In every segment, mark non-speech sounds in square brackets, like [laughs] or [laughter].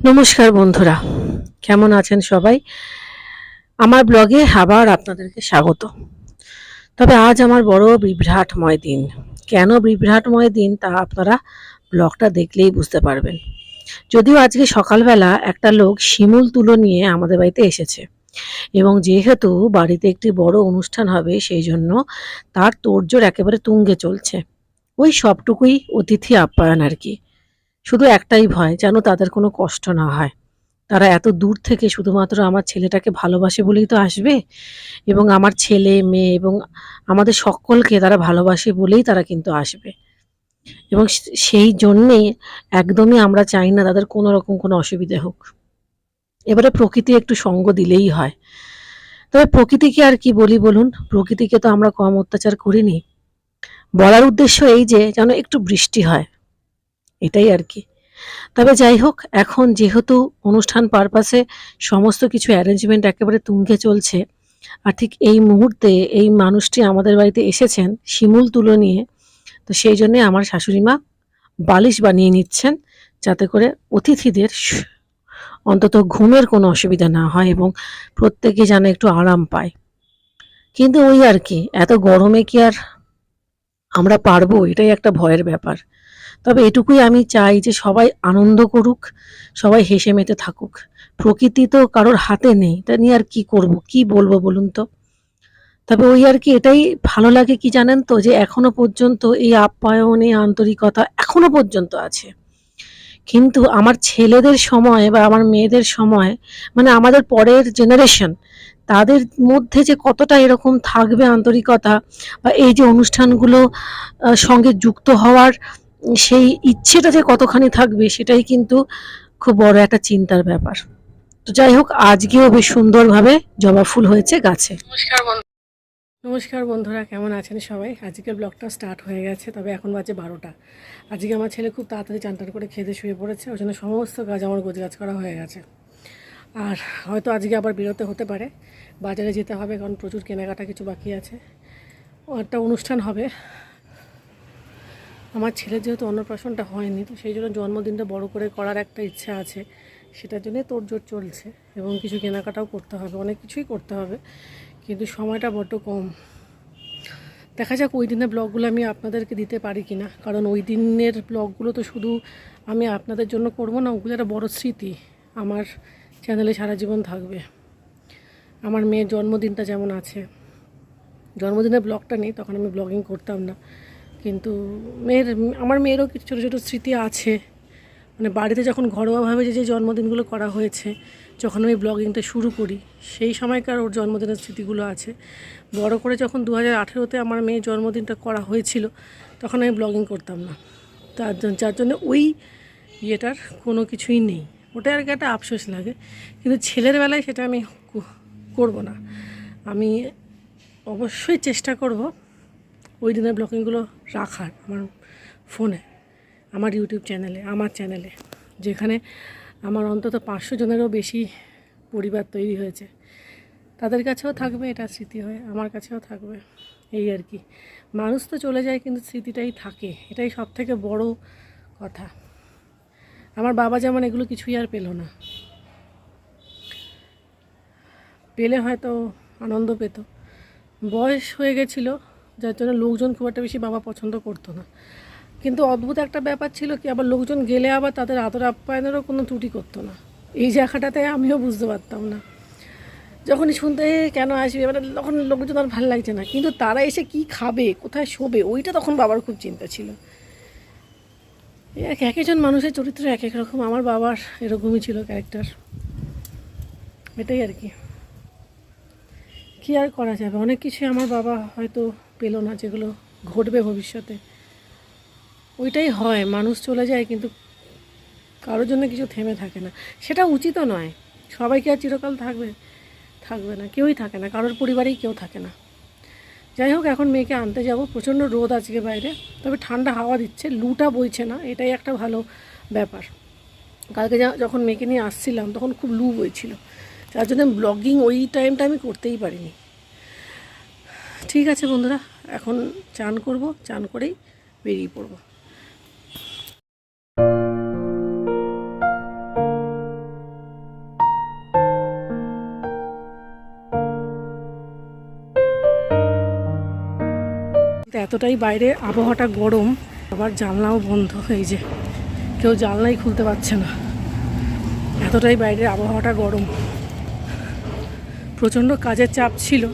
নমস্কার বন্ধুরা, কেমন আছেন সবাই? আমার ব্লগে আবার আপনাদেরকে স্বাগত। তবে আজ আমার বড় বিভ্রাটময় দিন। কেন বিভ্রাটময় দিন তা আপনারা ব্লগটা দেখলেই বুঝতে পারবেন। যদিও আজকে সকালবেলা একটা লোক শিমুল তুলো নিয়ে আমাদের বাড়িতে এসেছে এবং যেহেতু বাড়িতে একটি বড় অনুষ্ঠান হবে সেই জন্য তার তোড়জোড় একেবারে তুঙ্গে চলছে। ওই সবটুকুই অতিথি আপ্যায়ন আর কি। শুধু একটাই ভয়, যেন তাদের কোনো কষ্ট না হয়। তারা এত দূর থেকে শুধুমাত্র আমার ছেলেটাকে ভালোবাসে বলেই তো আসবে? এবং আমার ছেলে, মেয়ে এবং আমাদের সকলকে তারা ভালোবাসে বলেই তারা কিন্তু আসবে। এবং সেই জন্যে একদমই আমরা চাই না তাদের কোনো রকম কোনো অসুবিধে হোক। এবারে প্রকৃতি একটু সঙ্গ দিলেই হয়। তবে প্রকৃতিকে আর কি বলি বলুন? প্রকৃতিকে তো আমরা কম অত্যাচার করিনি। বলার উদ্দেশ্য এই যে, যেন একটু বৃষ্টি হয়। এটাই আর কি। তবে যাই হোক, এখন যেহেতু অনুষ্ঠান পারপাসে সমস্ত কিছু অ্যারেঞ্জমেন্ট একেবারে তুঙ্গে চলছে, আর ঠিক এই মুহূর্তে এই মানুষটি আমাদের বাড়িতে এসেছেন শিমুল তুলো নিয়ে, তো সেই জন্যে আমার শাশুড়ি মা বালিশ বানিয়ে নিচ্ছেন যাতে করে অতিথিদের অন্তত ঘুমের কোনো অসুবিধা না হয় এবং প্রত্যেকে যেন একটু আরাম পায়। কিন্তু ওই আর কি, এত গরমে কি আর আমরা পারব? এটাই একটা ভয়ের ব্যাপার। তবে এটুকুই আমি চাই যে সবাই আনন্দ করুক, সবাই হেসে মেতে থাকুক। প্রকৃতি তো কারোর হাতে নেই, তা নিয়ে আর কি করব? কি বলব বলুন তো? তবে ওই আর কি এটাই ভালো লাগে কি জানেন তো, যে এখনও পর্যন্ত এই আপ্যায়ন এই আন্তরিকতা এখনও পর্যন্ত আছে। কিন্তু আমার ছেলেদের সময় বা আমার মেয়েদের সময় মানে আমাদের পরের জেনারেশন তাদের মধ্যে যে কতটা এরকম থাকবে আন্তরিকতা বা এই যে অনুষ্ঠানগুলো সঙ্গে যুক্ত হওয়ার সেই ইচ্ছেটা যে কতখানি থাকবে সেটাই কিন্তু খুব বড় একটা চিন্তার ব্যাপার। তো যাই হোক আজকেও বেশ সুন্দরভাবে জবা ফুল হয়েছে গাছে। নমস্কার নমস্কার বন্ধুরা কেমন আছেন সবাই? আজকের ব্লগটা স্টার্ট হয়ে গেছে তবে এখন বাজে বারোটা। আজকে আমার ছেলে খুব তাড়াতাড়ি চান টান করে খেতে শুয়ে পড়েছে ওই জন্য সমস্ত কাজ আমার গোছগাছ করা হয়ে গেছে। আর হয়তো আজকে আবার বেরোতে হতে পারে বাজারে যেতে হবে কারণ প্রচুর কেনাকাটা কিছু বাকি আছে। একটা অনুষ্ঠান হবে আমার ছেলের যেহেতু অন্নপ্রাশনটা হয়নি, তো সেই জন্য জন্মদিনটা বড় করে করার একটা ইচ্ছা আছে। সেটার জন্যে তোড়জোড় চলছে এবং কিছু কেনাকাটাও করতে হবে, অনেক কিছুই করতে হবে, কিন্তু সময়টা বড্ড কম। দেখা যাক ওই দিনের ব্লগগুলো আমি আপনাদেরকে দিতে পারি কি না কারণ ওই দিনের ব্লগগুলো তো শুধু আমি আপনাদের জন্য করব না, ওগুলো একটা বড় স্মৃতি আমার চ্যানেলে সারা জীবন থাকবে। আমার মেয়ের জন্মদিনটা যেমন আছে, জন্মদিনের ব্লগটা নেই, তখন আমি ব্লগিং করতাম না। কিন্তু মেয়ের, আমার মেয়েরও কিছু ছোটো ছোটো স্মৃতি আছে। মানে বাড়িতে যখন ঘরোয়াভাবে যে যে জন্মদিনগুলো করা হয়েছে, যখন আমি ব্লগিংটা শুরু করি, সেই সময়কার ওর জন্মদিনের স্মৃতিগুলো আছে। বড় করে যখন দু হাজার আঠেরোতে আমার মেয়ের জন্মদিনটা করা হয়েছিল, তখন আমি ব্লগিং করতাম না। তার যার জন্য ওই ইয়েটার কোনো কিছুই নেই। ওটা আর কি একটা আফসোস লাগে। কিন্তু ছেলের বেলায় সেটা আমি করব না। আমি অবশ্যই চেষ্টা করব ওই দিনের ব্লগিংগুলো রাখার আমার ফোনে, আমার ইউটিউব চ্যানেলে, আমার চ্যানেলে, যেখানে আমার অন্তত পাঁচশো জনেরও বেশি পরিবার তৈরি হয়েছে। তাদের কাছেও থাকবে এটা স্মৃতি হয়ে, আমার কাছেও থাকবে, এই আর কি। মানুষ তো চলে যায় কিন্তু স্মৃতিটাই থাকে, এটাই সব থেকে বড় কথা। আমার বাবা যেমন এগুলো কিছুই আর পেল না। পেলে হয়তো আনন্দ পেত। বয়স হয়ে গেছিল যার জন্য লোকজন খুব একটা বেশি বাবা পছন্দ করতো না। কিন্তু অদ্ভুত একটা ব্যাপার ছিল কি, আবার লোকজন গেলে আবার তাদের আদর আপ্যায়নেরও কোনো ত্রুটি করতো না। এই জায়গাটাতে আমিও বুঝতে পারতাম না। যখনই শুনতে কেন আসবে? এবার তখন লোকজন আর ভালো লাগছে না। কিন্তু তারা এসে কি খাবে, কোথায় শোবে, ওইটা তখন বাবার খুব চিন্তা ছিল। এক এক একজন মানুষের চরিত্র এক এক রকম। আমার বাবার এরকমই ছিল ক্যারেক্টার। এটাই আর কি। কী আর করা যাবে? অনেক কিছুই আমার বাবা হয়তো পেল না যেগুলো ঘটবে ভবিষ্যতে। ওইটাই হয়, মানুষ চলে যায় কিন্তু কারোর জন্য কিছু থেমে থাকে না। সেটা উচিতও নয়, সবাই কি আর চিরকাল থাকবে? থাকবে না, কেউই থাকে না, কারোর পরিবারেই কেউ থাকে না। যাই হোক, এখন মেয়েকে আনতে যাব, প্রচণ্ড রোদ আজকে বাইরে, তবে ঠান্ডা হাওয়া দিচ্ছে, লুটা বইছে না, এটাই একটা ভালো ব্যাপার। কালকে যখন মেয়েকে নিয়ে আসছিলাম, তখন খুব লু বইছিল। যার জন্য ব্লগিং ওই টাইমটা আমি করতেই পারিনি। ঠিক আছে বন্ধুরা এখন চান করব, চান করেই বেরিয়ে পড়ব। এতটাই বাইরে আবহাওয়াটা গরম, আবার জানলাও বন্ধ হয়ে যে কেউ জানলাই খুলতে পারছে না। এতটাই বাইরের আবহাওয়াটা গরম। প্রচণ্ড কাজের চাপ ছিল।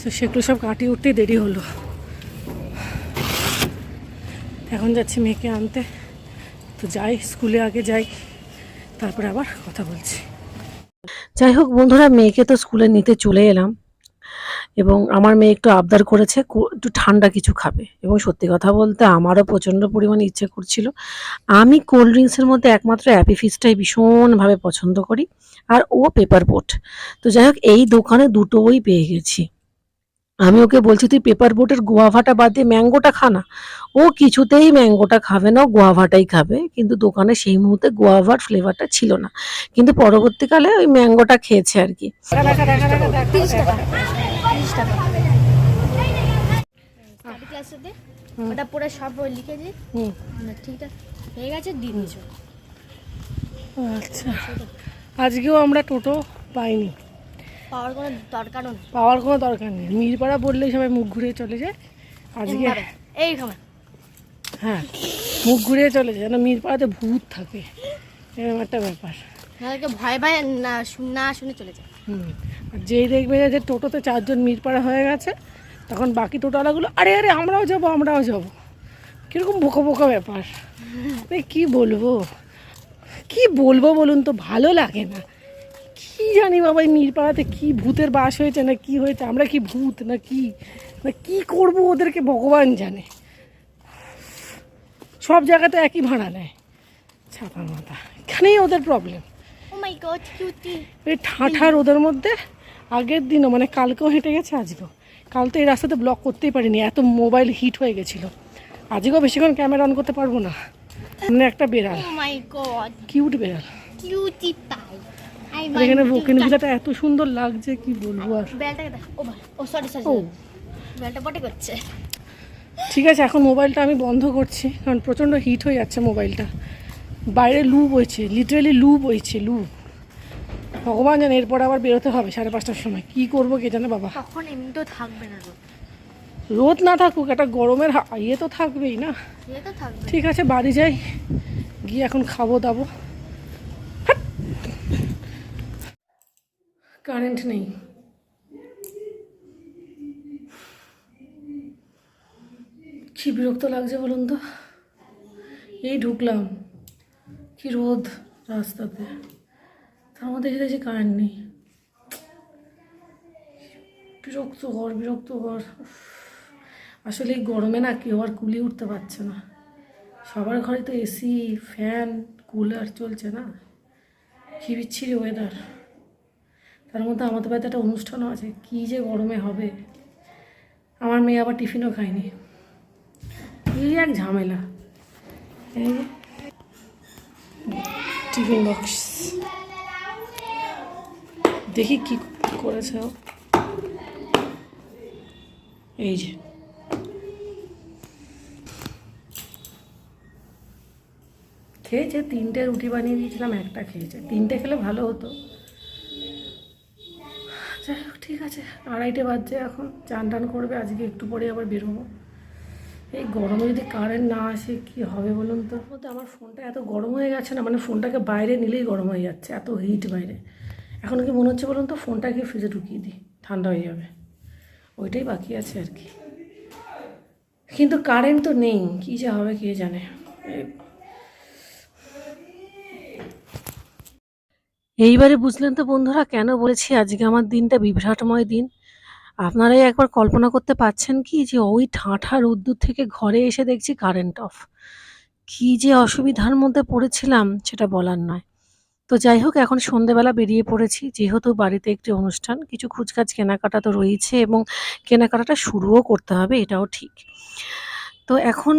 তো সেগুলো সব কাটিয়ে উঠতে দেরি হলো। এখন যাচ্ছি মেয়েকে আনতে। তো যাই, স্কুলে আগে যাই, তারপরে আবার কথা বলছি। যাই হোক বন্ধুরা, মেয়েকে তো স্কুলে নিতে চলে এলাম এবং আমার মেয়ে একটু আবদার করেছে একটু ঠান্ডা কিছু খাবে। এবং সত্যি কথা বলতে আমারও প্রচণ্ড পরিমাণে ইচ্ছে করছিল। আমি কোল্ড ড্রিঙ্কসের মধ্যে একমাত্র অ্যাপি ফিজটাই ভীষণভাবে পছন্দ করি, আর ও পেপার বোট। তো যাই হোক, এই দোকানে দুটোই পেয়ে গেছি। আমি ওকে বলছি তুই পেপার বোটের গোয়াভাটা বাদ দিয়ে ম্যাঙ্গোটা খা না। ও কিছুতেই ম্যাঙ্গোটা খাবে না ও গোয়াভাটাই খাবে। কিন্তু দোকানে সেই মুহূর্তে গোয়াভার ফ্লেভারটা ছিল না। কিন্তু পরবর্তীকালে ওই ম্যাঙ্গোটা খেয়েছে আর কি। ওটা পুরো সব লিখে দিই হয়ে গেছে দিয়ে দিয়েছ। আচ্ছা। আজকেও আমরা টোটো পাইনি। পাওয়ার কোনো দরকারও নেই। পাওয়ার কোনো দরকার নেই। মিরপাড়া বললেই সবাই মুখ ঘুরিয়ে চলে যায়। আজকে এই সময় হ্যাঁ মুখ ঘুরিয়ে চলে যায়। না মিরপাড়াতে ভূত থাকে। এরকম একটা ব্যাপার। ভয় ভয় না না শুনে চলে যায়। হুম। যেই দেখবে যে টোটোতে চারজন মিরপাড়া হয়ে গেছে তখন বাকি টোটোওয়ালাগুলো আরে আরে আমরাও যাব আমরাও যাব। কীরকম বোকা বোকা ব্যাপার। [laughs] কী বলব? কি বলব বলুন তো? ভালো লাগে না। জানি বাবা এই মিরপাড়াতে কি ভূতের বাস হয়েছে না কি হয়েছে আমরা কি ভূত না কি না কি করব ওদেরকে ভগবান জানে। সব জায়গাতে একই ভাড়া নেয়। ছাতা মাথা এখানেই ওদের প্রবলেম কিউটি এই ঠাঁঠা রোদের মধ্যে আগের দিনও মানে কালকেও হেঁটে গেছে আজকেও। কাল তো এই রাস্তাতে ব্লক করতেই পারিনি এত মোবাইল হিট হয়ে গেছিল। আজকেও বেশিক্ষণ ক্যামেরা অন করতে পারব না। সামনে একটা বেড়াল। কিউট বেড়াল। কিউটি পাই আর এখানে বকেন ভিলাটা এত সুন্দর লাগছে কি বলব আর? বেলটাকে ও সরি সরি বেলটা পটে করছে। ঠিক আছে এখন মোবাইলটা আমি বন্ধ করছি কারণ প্রচণ্ড হিট হয়ে যাচ্ছে মোবাইলটা। বাইরে লু বইছে লিটারেলি লু বইছে লু। ভগবান জানে এরপর আবার বেরোতে হবে সাড়ে পাঁচটার সময়। কি করব কে জানে বাবা? তখন এমনিতেও থাকবে না রোদ। না থাকুক একটা গরমের ইয়ে তো থাকবেই না। থাকবে। ঠিক আছে বাড়ি যাই গিয়ে এখন খাব দাবো কারেন্ট নেই। কি বিরক্ত লাগছে বলুন তো? এই ঢুকলাম। কি রোদ রাস্তাতে। তার মধ্যে এসে দেখছি কারেন্ট নেই। বিরক্তকর বিরক্তকর। আসলে এই গরমে না কেউ আর কুলিয়ে উঠতে পারছে না। সবার ঘরে তো এসি, ফ্যান, কুলার চলছে না। কী বিচ্ছিরি ওয়েদার তার মধ্যে আমাদের বাড়িতে একটা অনুষ্ঠানও আছে। কী যে গরমে হবে। আমার মেয়ে আবার টিফিনও খায়নি। এই এক ঝামেলা। টিফিন বক্স দেখি কি করেছে এই যে। খেয়েছে, তিনটে রুটি বানিয়ে দিয়েছিলাম, একটা খেয়েছে। তিনটে খেলে ভালো হতো। ঠিক আছে, আড়াইটে বাজছে এখন, চান টান করবে, আজকে একটু পরে আবার বেরোবো। এই গরমে যদি কারেন্ট না আসে, কি হবে বলুন তো? বলতে আমার ফোনটা এত গরম হয়ে গেছে না মানে ফোনটাকে বাইরে নিলেই গরম হয়ে যাচ্ছে, এত হিট বাইরে। এখন কি মনে হচ্ছে বলুন তো, ফোনটাকে ফ্রিজে ঢুকিয়ে দিই, ঠান্ডা হয়ে যাবে। ওইটাই বাকি আছে আর কি। কিন্তু কারেন্ট তো নেই, কী যে হবে কে জানে। এইবারে বুঝলেন তো বন্ধুরা, কেন বলেছি আজকে আমার দিনটা বিভ্রাটময় দিন? আপনারাই একবার কল্পনা করতে পারছেন কি যে ওই ঠাঁঠা রোদ্দুর থেকে ঘরে এসে দেখছি কারেন্ট অফ কি যে অসুবিধার মধ্যে পড়েছিলাম সেটা বলার নয়। তো যাই হোক, এখন সন্ধেবেলা বেরিয়ে পড়েছি। যেহেতু বাড়িতে একটি অনুষ্ঠান, কিছু খুচকাচ কেনাকাটা তো রয়েছে এবং কেনাকাটাটা শুরুও করতে হবে, এটাও ঠিক। তো এখন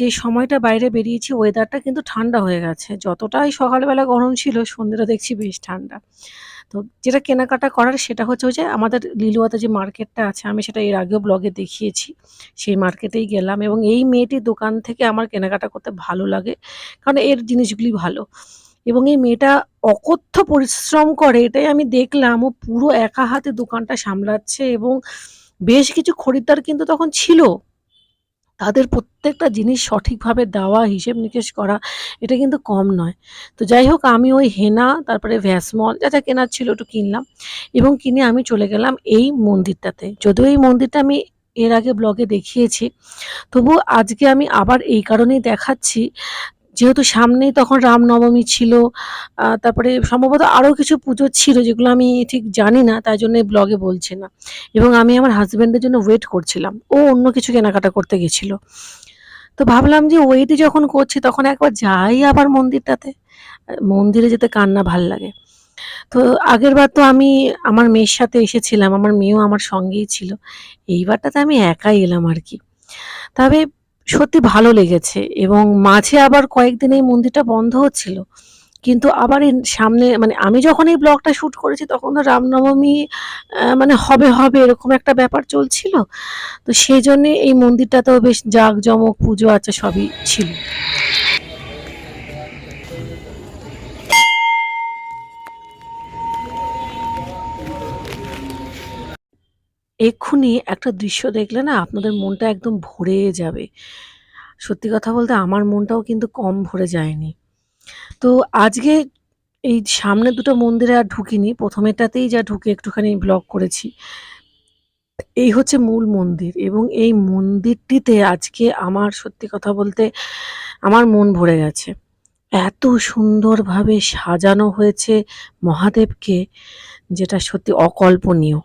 যে সময়টা বাইরে বেরিয়েছি ওয়েদারটা কিন্তু ঠান্ডা হয়ে গেছে। যতটাই সকালবেলা গরম ছিল, সন্ধ্যেটা দেখছি বেশ ঠান্ডা। তো যেটা কেনাকাটা করার, সেটা হচ্ছে যে আমাদের লিলুয়াতে যে মার্কেটটা আছে, আমি সেটা এর আগেও ব্লগে দেখিয়েছি। সেই মার্কেটেই গেলাম এবং এই মেয়েটির দোকান থেকে আমার কেনাকাটা করতে ভালো লাগে, কারণ এর জিনিসগুলি ভালো। এবং এই মেয়েটা অকথ্য পরিশ্রম করে, এটাই আমি দেখলাম। ও পুরো একা হাতে দোকানটা সামলাচ্ছে এবং বেশ কিছু খরিদ্দার কিন্তু তখন ছিল। তাদের প্রত্যেকটা জিনিস সঠিকভাবে দেওয়া, হিসেব নিকেশ করা, এটা কিন্তু কম নয়। তো যাই হোক, আমি ওই হেনা, তারপরে ভ্যাসমল, যা যা কেনার ছিল একটু কিনলাম এবং কিনে আমি চলে গেলাম এই মন্দিরটাতে। যদিও এই মন্দিরটা আমি এর আগে ব্লগে দেখিয়েছি তবু আজকে আমি আবার এই কারণেই দেখাচ্ছি যেহেতু সামনেই তখন রামনবমী ছিল তারপরে সম্ভবত আরও কিছু পুজো ছিল যেগুলো আমি ঠিক জানি না তাই জন্য ব্লগে বলছি না। এবং আমি আমার হাজব্যান্ডের জন্য ওয়েট করছিলাম। ও অন্য কিছু কেনাকাটা করতে গেছিল। তো ভাবলাম যে ওয়েটই যখন করছি তখন একবার যাই আবার মন্দিরটাতে। মন্দিরে যেতে কান্না ভালো লাগে। তো আগের বার তো আমি আমার মেয়ের সাথে এসেছিলাম, আমার মেয়েও আমার সঙ্গেই ছিল। এইবারটাতে আমি একাই এলাম আর কি। তবে সত্যি ভালো লেগেছে এবং মাঝে আবার কয়েকদিন এই মন্দিরটা বন্ধ হচ্ছিল। কিন্তু আবার সামনে মানে আমি যখন এই ব্লগটা শ্যুট করেছি তখন তো রামনবমী মানে হবে হবে এরকম একটা ব্যাপার চলছিল। তো সেই জন্যে এই মন্দিরটাতেও বেশ জাঁকজমক পুজো আচ্ছা সবই ছিল। এক্ষুনি একটা দৃশ্য দেখলে না আপনাদের মনটা একদম ভরে যাবে। সত্যি কথা বলতে আমার মনটাও কিন্তু কম ভরে যায়নি। তো আজকে এই সামনে দুটো মন্দিরে আর ঢুকিনি প্রথমেটাতেই যা ঢুকে একটুখানি ব্লগ করেছি। এই হচ্ছে মূল মন্দির এবং এই মন্দিরটিতে আজকে আমার সত্যি কথা বলতে আমার মন ভরে গেছে। এত সুন্দরভাবে সাজানো হয়েছে মহাদেবকে, যেটা সত্যি অকল্পনীয়।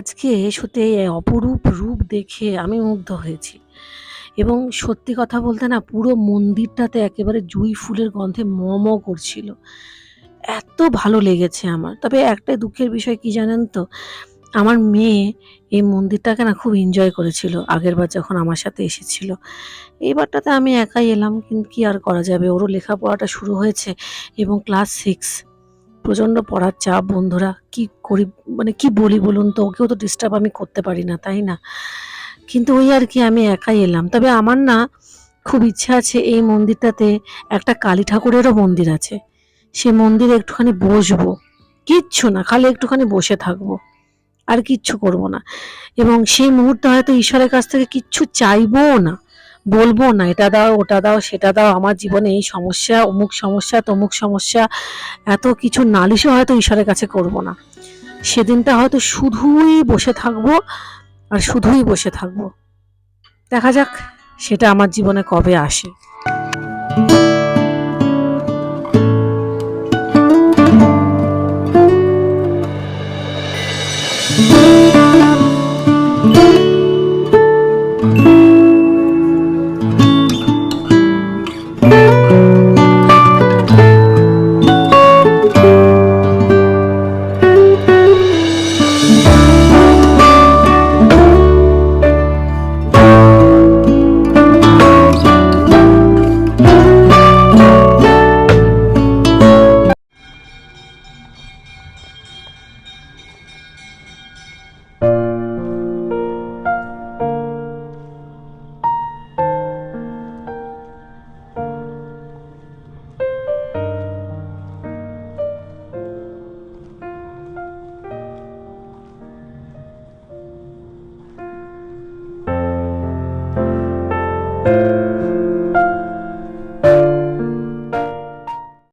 আজকে সত্যি অপরূপ রূপ দেখে আমি মুগ্ধ হয়েছি। এবং সত্যি কথা বলতে না, পুরো মন্দিরটাতে একেবারে জুঁই ফুলের গন্ধে ম ম করছিল। এত ভালো লেগেছে আমার। তবে একটাই দুঃখের বিষয় কি জানেন তো, আমার মেয়ে এই মন্দিরটাকে না খুব এনজয় করেছিল আগের বার যখন আমার সাথে এসেছিল। এইবারটাতে আমি একাই এলাম, কিন্তু কি আর করা যাবে? ওরও লেখাপড়াটা শুরু হয়েছে এবং ক্লাস সিক্স প্রচণ্ড পড়ার চাপ, বন্ধুরা। কি করি মানে কি বলি বলুন তো? ওকেও তো ডিস্টার্ব আমি করতে পারি না, তাই না? কিন্তু ওই আর কি, আমি একাই এলাম। তবে আমার না খুব ইচ্ছা আছে এই মন্দিরটাতে একটা কালী ঠাকুরেরও মন্দির আছে। সে মন্দিরে একটুখানি বসবো। কিচ্ছু না, খালি একটুখানি বসে থাকব। আর কিচ্ছু করব না। এবং সেই মুহূর্তে হয়তো ঈশ্বরের কাছ থেকে কিচ্ছু চাইবও না। বলব না, এটা দাও, ওটা দাও, সেটা দাও। আমার জীবনে এই সমস্যা, অমুক সমস্যা, তমুক সমস্যা, এত কিছু নালিশও হয়তো ঈশ্বরের কাছে করব না। সেদিনটা হয়তো শুধুই বসে থাকব আর শুধুই বসে থাকব। দেখা যাক, সেটা আমার জীবনে কবে আসে।